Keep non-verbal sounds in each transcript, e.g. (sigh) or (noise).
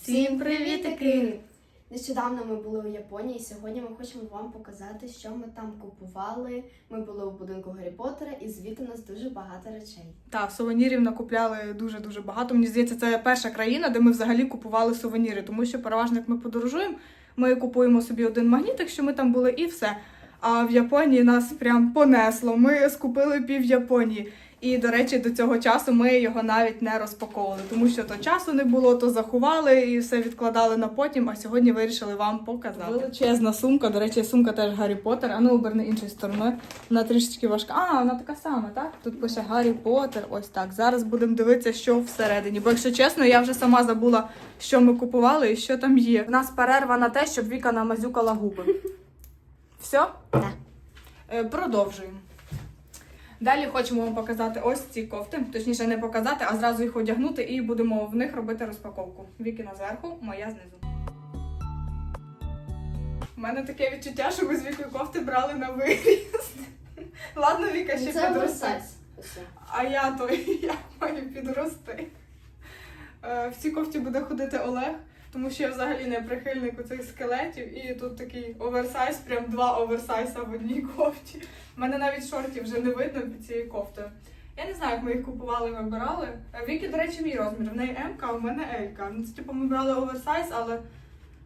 Всім привітики! Нещодавно ми були у Японії. Сьогодні ми хочемо вам показати, що ми там купували. Ми були у будинку Гаррі Поттера, і звідти у нас дуже багато речей. Так, сувенірів накупляли дуже дуже багато. Мені здається, це перша країна, де ми взагалі купували сувеніри, тому що переважно, як ми подорожуємо, ми купуємо собі один магнітик, що ми там були, і все. А в Японії нас прям понесло. Ми скупили пів Японії. І, до речі, до цього часу ми його навіть не розпаковували, тому що то часу не було, то заховали і все відкладали на потім. А сьогодні вирішили вам показати. Величезна сумка. До речі, сумка теж Гаррі Поттер. А ну оберни іншою стороною. Вона трішечки важка. А, вона така сама, так? Тут пише Гаррі Поттер. Ось так. Зараз будемо дивитися, що всередині. Бо, якщо чесно, я вже сама забула, що ми купували і що там є. У нас перерва на те, щоб Віка намазюкала губи. (laughs) Все? Так. Е, Продовжуємо. Далі хочемо вам показати ось ці кофти. Точніше, не показати, а зразу їх одягнути і будемо в них робити розпаковку. Вікіна зверху, моя знизу. У мене таке відчуття, що ми з Вікою кофти брали на виріст. (laughs) Ладно, Віка ще Це підросте. А я то (laughs) я маю підрости. Е, В цій кофті буде ходити Олег, тому що я взагалі не прихильник у цих скелетів. І тут такий оверсайз, прям два оверсайза в одній кофті. У мене навіть шортів вже не видно під цією кофтою. Я не знаю, як ми їх купували і вибирали. Е, Вікі, до речі, мій розмір. В неї М, а в мене L. Ну, це типу ми брали оверсайз, але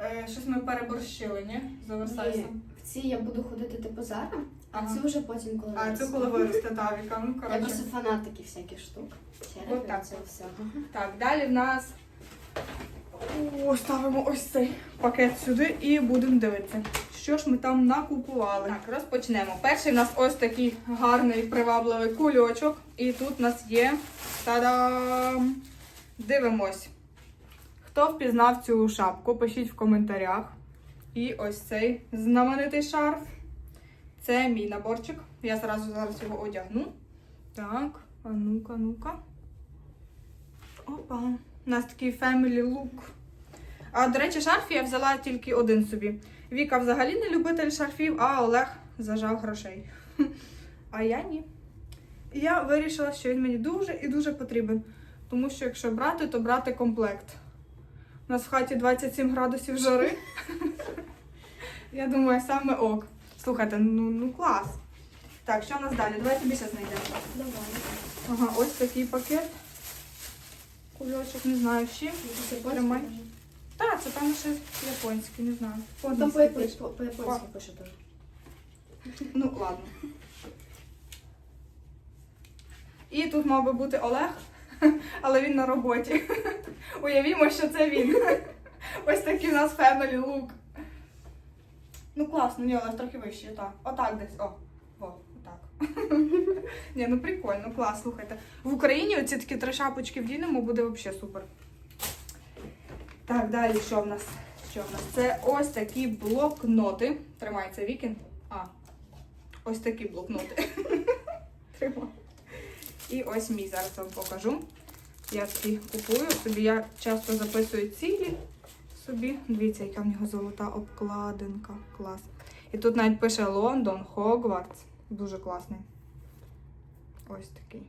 е, щось ми переборщили, ні? З Ні, в цій я буду ходити типу зараз, а Ага. це вже потім, коли А це виросте. коли виросте та Віка. Ну, Я коротше. просто фанат таких всяких штук. Черепів, Отак. це все. Так, далі в нас О, ставимо ось цей пакет сюди і будемо дивитися, що ж ми там накупували. Так, розпочнемо. Перший в нас ось такий гарний привабливий кульочок. І тут у нас є. Та-дам! Дивимось. Хто впізнав цю шапку, пишіть в коментарях. І ось цей знаменитий шарф. Це мій наборчик. Я зразу зараз його одягну. Так, а ну-ка, ну-ка. Опа. У нас такий family look. А, до речі, шарф я взяла тільки один собі. Віка взагалі не любитель шарфів, а Олег зажав грошей. (laughs) А я ні. І я вирішила, що він мені дуже і дуже потрібен. Тому що якщо брати, то брати комплект. У нас в хаті 27 градусів жари. (laughs) Я думаю, саме ок. Слухайте, ну, ну клас. Так, що у нас далі? Давай тобі ще знайдемо. Давай. Ага, ось такий пакет. Кульочок, не знаю. Це Тримай. Так, це там ще японський, не знаю. Там по- пише. по- по-японськи пише теж. (laughs) Ну, ладно. І тут мав би бути Олег, (laughs) але він на роботі. (laughs) Уявімо, що це він. Ось такий у нас family look. Ну класно, ні, Олег трохи вище, так. Отак десь. О, о, отак. Ні, ну прикольно, клас, слухайте. В Україні оці такі три шапочки вдінемо, буде взагалі супер. Так, далі що в нас? Що в нас? Це ось такі блокноти. Тримається вікін. А, ось такі блокноти. (laughs) Тримай. І ось мій зараз вам покажу. Я такі купую собі. Я часто записую цілі собі. Дивіться, яка в нього золота обкладинка. Клас. І тут навіть пише Лондон, Хогвартс. Дуже класний. Ось такий.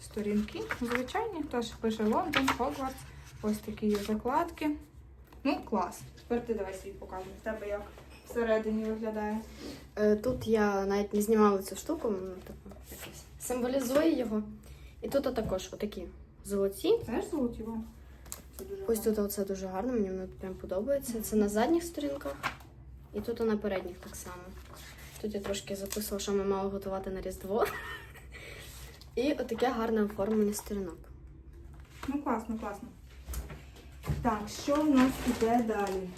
Сторінки звичайні. Теж пише Лондон, Хогвартс. Ось такі є закладки. Ну, клас. Тепер ти давай свій покажи. В тебе як всередині виглядає. Е, Тут я навіть не знімала цю штуку, типу, якось символізує його. І тут також отакі золоті. Знаєш золоті вам? Ось тут оце дуже гарно, мені воно прям подобається. Це на задніх сторінках, і тут на передніх так само. Тут я трошки записувала, що ми мали готувати на Різдво. (laughs) І отаке гарне оформлення сторінок. Ну, класно, класно. Так, що в нас іде далі?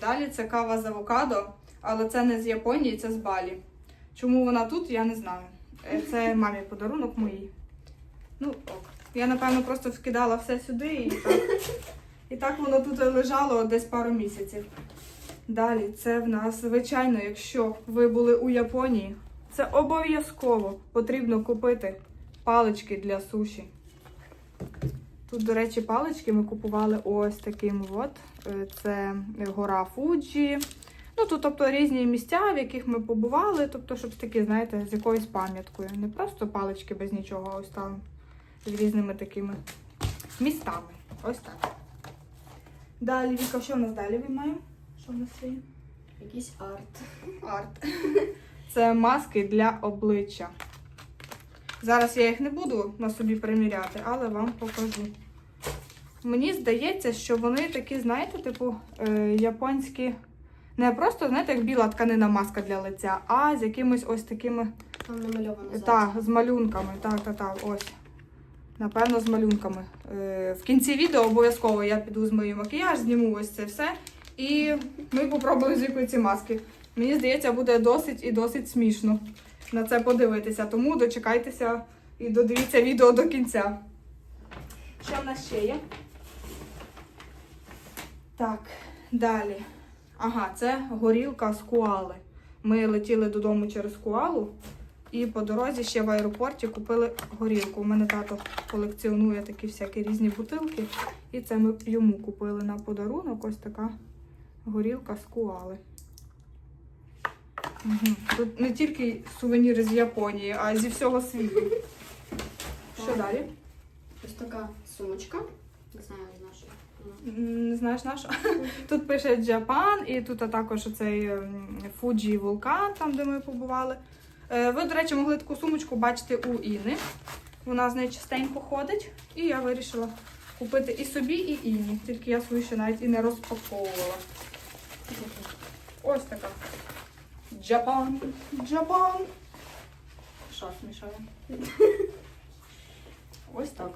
Далі це кава з авокадо, але це не з Японії, це з Балі. Чому вона тут, я не знаю. Е, Це (laughs) мамі подарунок моїй. Ну, ок. Я, напевно, просто вкидала все сюди і так, і так воно тут лежало десь пару місяців. Далі, це в нас, звичайно, якщо ви були у Японії, це обов'язково потрібно купити палички для суші. Тут, до речі, палички ми купували ось таким от. Е, Це гора Фуджі. Ну, тут, тобто, різні місця, в яких ми побували, тобто, щоб такі, знаєте, з якоюсь пам'яткою. Не просто палички без нічого, а ось там з різними такими містами. Ось так. Далі, Віка, що в нас далі виймаємо? Що в нас є? Якийсь арт. Арт. (laughs) Це маски для обличчя. Зараз я їх не буду на собі приміряти, але вам покажу. Мені здається, що вони такі, знаєте, типу е, японські. Не просто, знаєте, як біла тканина маска для лиця, а з якимись ось такими. Так, з малюнками. Так, так, так, ось. Напевно, з малюнками. Е, в кінці відео обов'язково я піду з моїм макіяж, зніму ось це все. І ми попробуємо з Вікою ці маски. Мені здається, буде досить і досить смішно на це подивитися. Тому дочекайтеся і додивіться відео до кінця. Що в нас ще є? Так, далі. Ага, це горілка з куали. Ми летіли додому через куалу. І по дорозі ще в аеропорті купили горілку. У мене тато колекціонує такі всякі різні бутилки. І це ми йому купили на подарунок. Ось така горілка з куали. Угу. Тут не тільки сувеніри з Японії, а зі всього світу. Що далі? Ось така сумочка. Не знаю. М, Не знаєш на що? (laughs) Тут пише Japan, і тут також цей Fuji вулкан, там де ми побували. Е, Ви, до речі, могли таку сумочку бачити у Іни. Вона з нею частенько ходить. І я вирішила купити і собі, і Іні. Тільки я свою ще навіть і не розпаковувала. Ось така. Japan. Japan. Шах мішає. Ось так.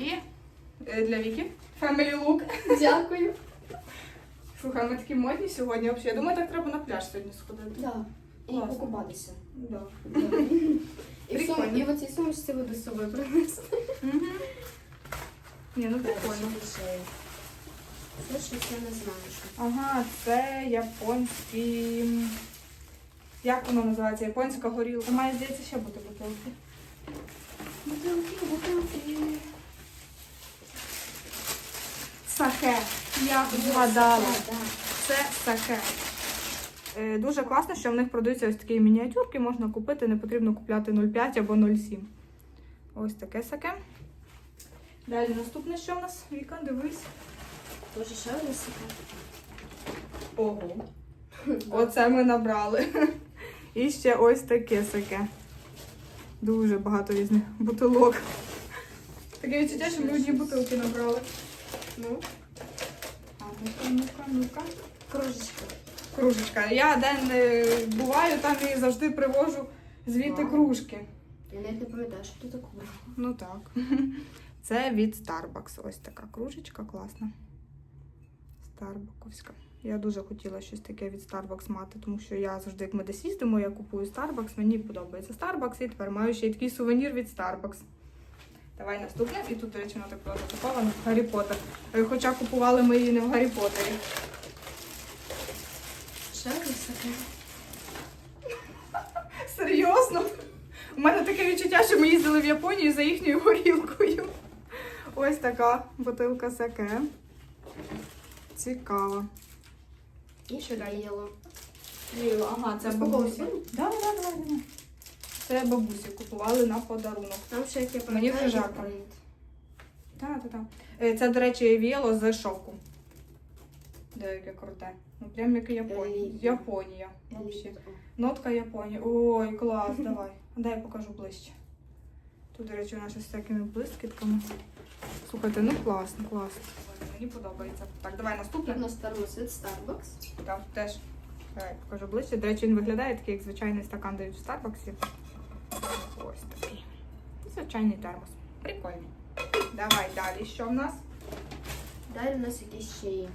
І е, для Віки. Family look. Дякую. (laughs) Слухай, ми такі модні сьогодні взагалі. Я думаю, так треба на пляж сьогодні сходити. Да. І Класно. покупатися. Да. (laughs) І, в сум... Прикольно. і в оцій сумочці буду з собою принести. Угу. Ні, ну прикольно. Це щось я не знаю. Що. Ага, це японські. Як воно називається? Японська горілка. Має здається ще бути бутилки. Бутилки, бутилки. Сахе. Я згадала. Да, да. Це саке. Е, Дуже класно, що в них продаються ось такі мініатюрки, можна купити, не потрібно купляти 0,5 або 0,7. Ось таке саке. Далі наступне, що в нас? Віка, дивись. Тоже ще один секрет. Ого. Оце ми набрали. І ще ось таке саке. Дуже багато різних бутилок. Таке відчуття, що ми одні бутилки набрали. Ну, А, ну-ка, ну-ка, ну-ка. кружечка. Кружечка. Я де не буваю, там і завжди привожу звідти кружки. Я навіть не пам'ятаю, що тут таке. Ну так. (laughs) Це від Starbucks. Ось така кружечка класна. Старбаковська. Я дуже хотіла щось таке від Starbucks мати, тому що я завжди, як ми десь їздимо, я купую Starbucks, мені подобається Starbucks, і тепер маю ще й такий сувенір від Starbucks. Давай наступне. І тут, до речі, вона так була запакована Гаррі Поттер. Е, Хоча купували ми її не в Гаррі Поттері. Ще секрет. (laughs) Серйозно? У мене таке відчуття, що ми їздили в Японію за їхньою горілкою. Ось така бутилка саке. Цікаво. І Що далі? Єло. Ліло, ага, це бабусі. Да, да, да, давай, давай. Це бабусі купували на подарунок. Там ще яке Мені вже жарко. Так, так, так. Це, до речі, віяло з шовку. Деяке круте. Ну, прям як Японія. Японія. Нотка Японії. Ой, клас, давай. Дай я покажу ближче. Тут, до речі, вона ще з всякими блискітками. Слухайте, ну класно, класно. Мені подобається. Так, давай наступне. У нас термос від Starbucks. Так, теж. Давай покажу ближче. До речі, він виглядає такий, як звичайний стакан дають в Старбаксі. Ось такий. Звичайний термос. Прикольний. Давай далі. Що в нас? Далі у нас якісь ще є.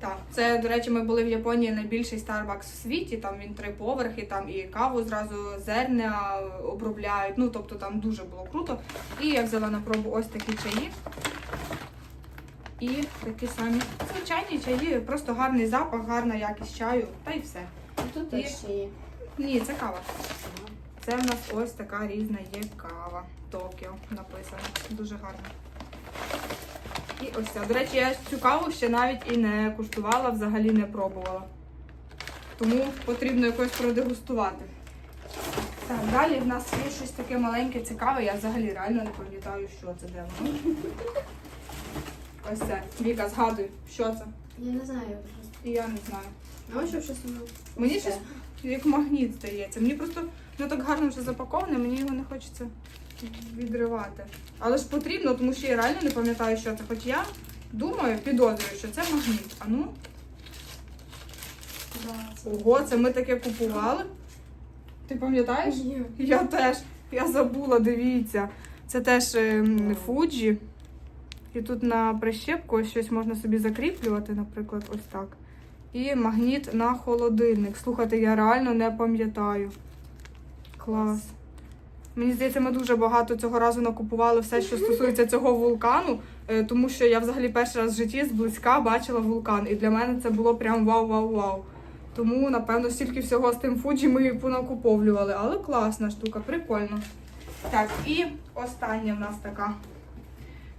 Так, це, до речі, ми були в Японії найбільший Starbucks в світі. Там він три поверхи, там і каву зразу зерня обробляють. Ну, тобто там дуже було круто. І я взяла на пробу ось такі чаї. І такі самі звичайні чаї, просто гарний запах, гарна якість чаю, та й все. Тут І- ще є. Ні, це кава. Це в нас ось така різна є кава. Токіо написано. Дуже гарно. І ось ця. До речі, я цю каву ще навіть і не куштувала, взагалі не пробувала. Тому потрібно якось продегустувати. Так, далі в нас є щось таке маленьке, цікаве. Я взагалі реально не пам'ятаю, що це де воно. Ось це. Віка, згадуй, що це? Я не знаю, просто. І я не знаю. А ось що щось воно. Мені щось як магніт здається. Мені просто воно так гарно вже запаковане, мені його не хочеться відривати. Але ж потрібно, тому що я реально не пам'ятаю, що це. Хоч я думаю, підозрюю, що це магніт. А ну, ого, це ми таке купували. Ти пам'ятаєш? Ні. Я теж. Я забула, дивіться. Це теж ем, Фуджі. І тут на прищепку щось можна собі закріплювати, наприклад, ось так. І магніт на холодильник. Слухайте, я реально не пам'ятаю. Клас. Мені здається, ми дуже багато цього разу накупували все, що стосується цього вулкану, е, тому що я взагалі перший раз в житті зблизька бачила вулкан. І для мене це було прям вау-вау-вау. Тому, напевно, стільки всього з тим Фуджі ми понакуповлювали. Але класна штука, прикольно. Так, і остання в нас така.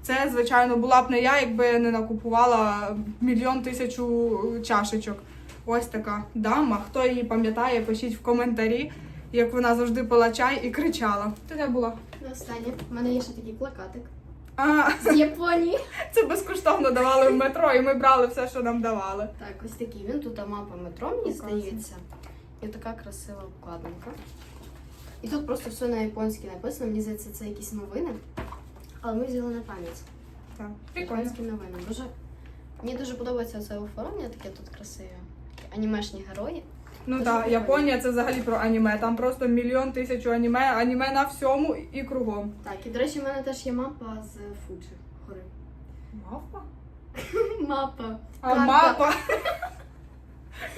Це, звичайно, була б не я, якби не накупувала мільйон тисячу чашечок. Ось така дама. Хто її пам'ятає, пишіть в коментарі, як вона завжди пила чай і кричала. Це де була? Ну, Останнє. У мене є ще такий плакатик А, з Японії. (laughs) це безкоштовно давали в метро, і ми брали все, що нам давали. Так, ось такий він. Тут мапа метро, мені Показує. здається. І така красива обкладинка. І тут просто все на японській написано. Мені здається, це якісь новини. Але ми взяли на пам'ять. Так, прикольно. Японські новини. Дуже... Мені дуже подобається це оформлення, таке тут красиве. Такі Анімешні герої. Ну так. Японія це взагалі про аніме. Там просто мільйон тисячу аніме, аніме на всьому і кругом. Так, і до речі, в мене теж є мапа з Фуджі. Гори. Мавпа? (laughs) Мапа. А Карта. мапа. (laughs)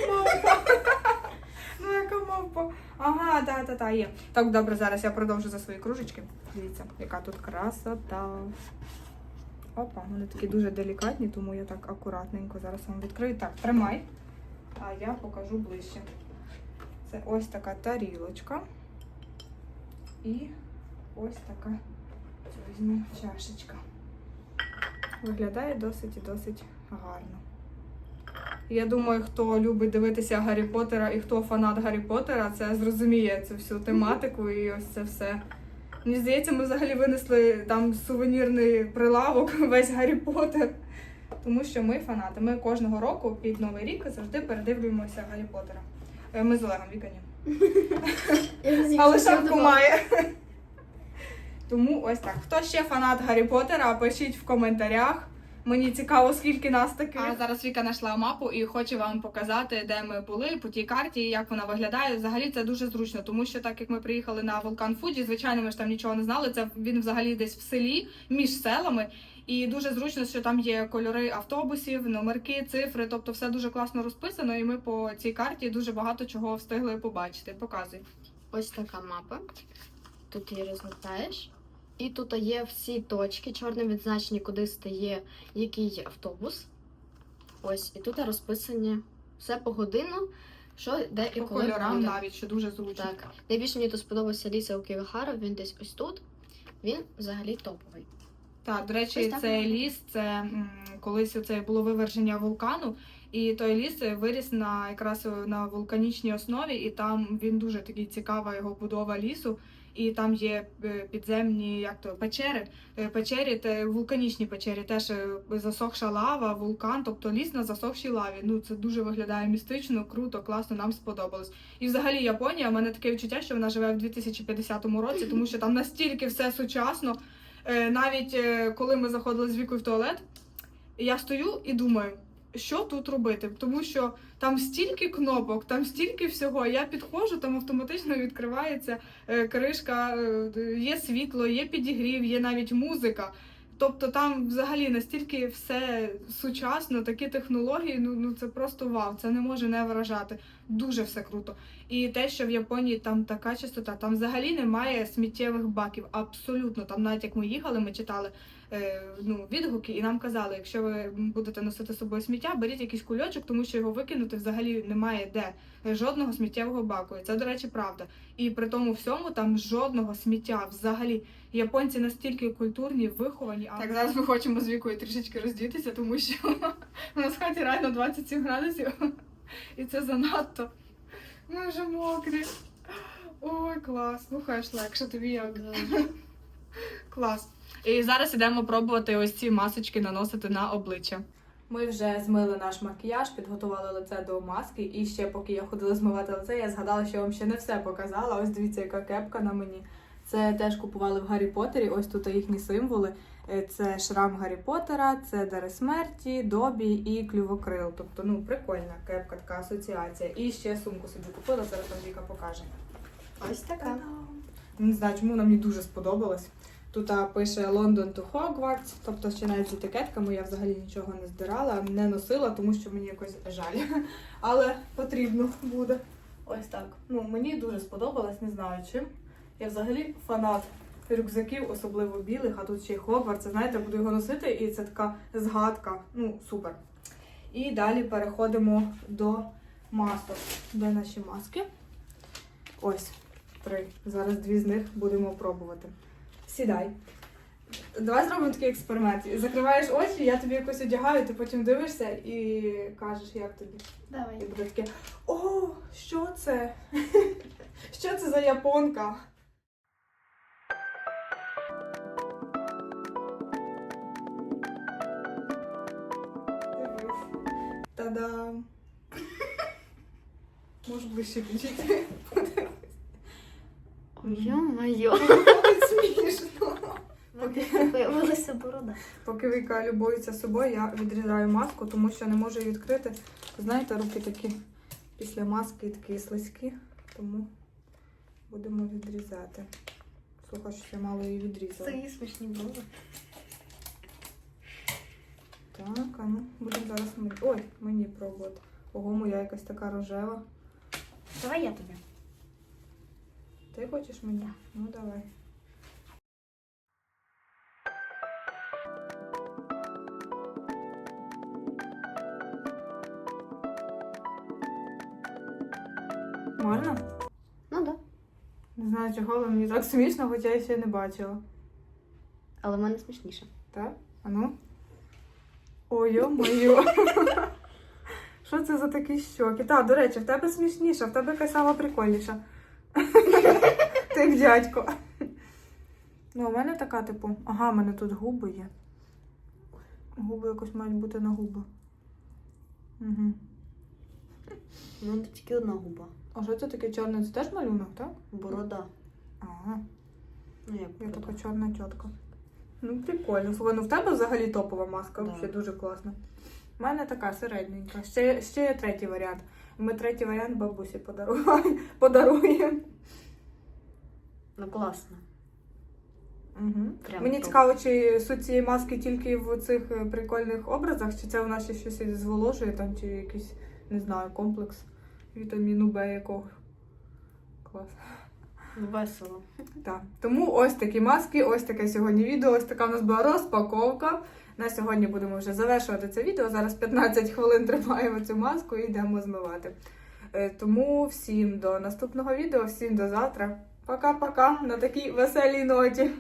Мавпа. Ну, яка мавпа? Ага, та, та, та, є. Так, добре, зараз я продовжу за свої кружечки. Дивіться, яка тут красота. Опа, вони такі дуже делікатні, тому я так акуратненько зараз вам відкрию. Так, тримай. А я покажу ближче. Це ось така тарілочка. І ось така візьму чашечка. Виглядає досить і досить гарно. Я думаю, хто любить дивитися Гаррі Поттера і хто фанат Гаррі Поттера, це зрозуміє цю всю тематику і ось це все. Мені здається, ми взагалі винесли там сувенірний прилавок (laughs) весь Гаррі Поттер. Тому що ми фанати. Ми кожного року під Новий рік завжди передивлюємося Гаррі Поттера. Е, Ми з Олегом Віка ні. (laughs) Я вже тільки Але шапку має. (laughs) Тому ось так. Хто ще фанат Гаррі Поттера, пишіть в коментарях. Мені цікаво, скільки нас таких. А зараз Віка знайшла мапу і хоче вам показати, де ми були по тій карті, як вона виглядає. Взагалі це дуже зручно, тому що так як ми приїхали на вулкан Фуджі, звичайно, ми ж там нічого не знали. Це він взагалі десь в селі між селами. І дуже зручно, що там є кольори автобусів, номерки, цифри, тобто все дуже класно розписано, і ми по цій карті дуже багато чого встигли побачити. Показуй. Ось така мапа. Тут її розгортаєш. І тут є всі точки, чорним відзначені, куди стає який автобус. Ось, і тут розписані все погодинно, що де і По коли кольорам буде. навіть, що дуже зручно. Так. Найбільше мені тут сподобався Ліса Окігахара, він десь ось тут. Він взагалі топовий. Так, до речі, Ось так цей ліс, це м, колись це було виверження вулкану, і той ліс виріс на якраз на вулканічній основі, і там він дуже такий цікава його будова лісу. І там є е, підземні як то печери. Е, Печері, те вулканічні печері, теж е, засохша лава, вулкан, тобто ліс на засохшій лаві. Ну це дуже виглядає містично, круто, класно, нам сподобалось. І взагалі Японія, в мене таке відчуття, що вона живе в 2050 році, тому що там настільки все сучасно. Навіть коли ми заходили з вікою в туалет, я стою і думаю, що тут робити, тому що там стільки кнопок, там стільки всього. Я підходжу, там автоматично відкривається е, кришка, е, є світло, є підігрів, є навіть музика. Тобто там взагалі настільки все сучасно, такі технології, ну, ну це просто вау, це не може не вражати. Дуже все круто. І те, що в Японії там така чистота, там взагалі немає сміттєвих баків. Абсолютно. Там навіть як ми їхали, ми читали е, ну, відгуки, і нам казали, якщо ви будете носити з собою сміття, беріть якийсь кульочок, тому що його викинути взагалі немає де. Жодного сміттєвого баку. І це, до речі, правда. І при тому всьому там жодного сміття взагалі. Японці настільки культурні, виховані. А... Так, зараз ми хочемо з вікою трішечки роздітися, тому що (laughs) у нас в хаті реально 27 градусів, і це занадто. Ми вже мокрі. Ой, клас. Ну хай ж легше тобі як. Клас. І зараз ідемо пробувати ось ці масочки наносити на обличчя. Ми вже змили наш макіяж, підготували лице до маски. І ще поки я ходила змивати лице, я згадала, що я вам ще не все показала. Ось дивіться, яка кепка на мені. Це теж купували в Гаррі Поттері. Ось тут їхні символи. Е, Це шрам Гаррі Поттера, це Дари смерті, Добі і клювокрил. Тобто, ну, прикольна кепка, така асоціація. І ще сумку собі купила, зараз вам Віка покаже. Ось така. Не знаю, чому вона мені дуже сподобалась. Тут а, пише London to Hogwarts, тобто ще навіть з етикетками я взагалі нічого не здирала, не носила, тому що мені якось жаль. (laughs) Але потрібно буде. Ось так. Ну, мені дуже сподобалось, не знаю чим. Я взагалі фанат рюкзаків, особливо білих, а тут ще й Хогвартс. Знаєте, буду його носити, і це така згадка. Ну, супер. І далі переходимо до масок. Де наші маски? Ось три. Зараз дві з них будемо пробувати. Сідай. Давай зробимо такий експеримент. Закриваєш очі, я тобі якось одягаю, ти потім дивишся і кажеш, як тобі. Давай. І буде таке: О, що це? (laughs) Що це за японка? Та-дам! Можеш ближче підійти. Йо-моє. Смішно. Появилася борода. Поки Віка любується собою, я відрізаю маску, тому що не можу її відкрити. Знаєте, руки такі після маски такі слизькі, тому будемо відрізати. Слухай, що я мало її відрізала. Це її смішні брови. Так, а ну будемо зараз мені. Ой, мені пробувати. Ого, моя якась така рожева. Давай я тобі. Ти хочеш мені? Ну давай. Можна? Ну так. Да. Не знаю чого, але мені так смішно, хоча я ще не бачила. Але в мене смішніше. Так? А ну? Ой, моє. (laughs) Що це за такі щоки? Так, до речі, в тебе смішніша, в тебе якась сама прикольніша. (laughs) Ти як дядько. Ну, у мене така, типу, ага, в мене тут губи є. Губи якось мають бути на губи. Угу. Ну, тільки одна губа. А що це таке чорне? Це теж малюнок, так? Борода. Ага. Ну як Я борода? така чорна тітка. Ну, прикольно. Слухай, ну в тебе взагалі топова маска, Да. взагалі дуже класна. У мене така середненька. Ще, ще є третій варіант. Ми третій варіант бабусі подаруємо. (laughs) подаруємо. Ну класно. Угу. Прям Мені топ. цікаво, чи суть цієї маски тільки в цих е, прикольних образах, чи це у нас ще щось і зволожує, там, чи якийсь, не знаю, комплекс вітаміну Б якого. Клас. Весело. Так. Тому ось такі маски, ось таке сьогодні відео, ось така у нас була розпаковка. На сьогодні будемо вже завершувати це відео. Зараз 15 хвилин тримаємо цю маску і йдемо змивати. Е, Тому всім до наступного відео, всім до завтра. Пока-пока на такій веселій ноті.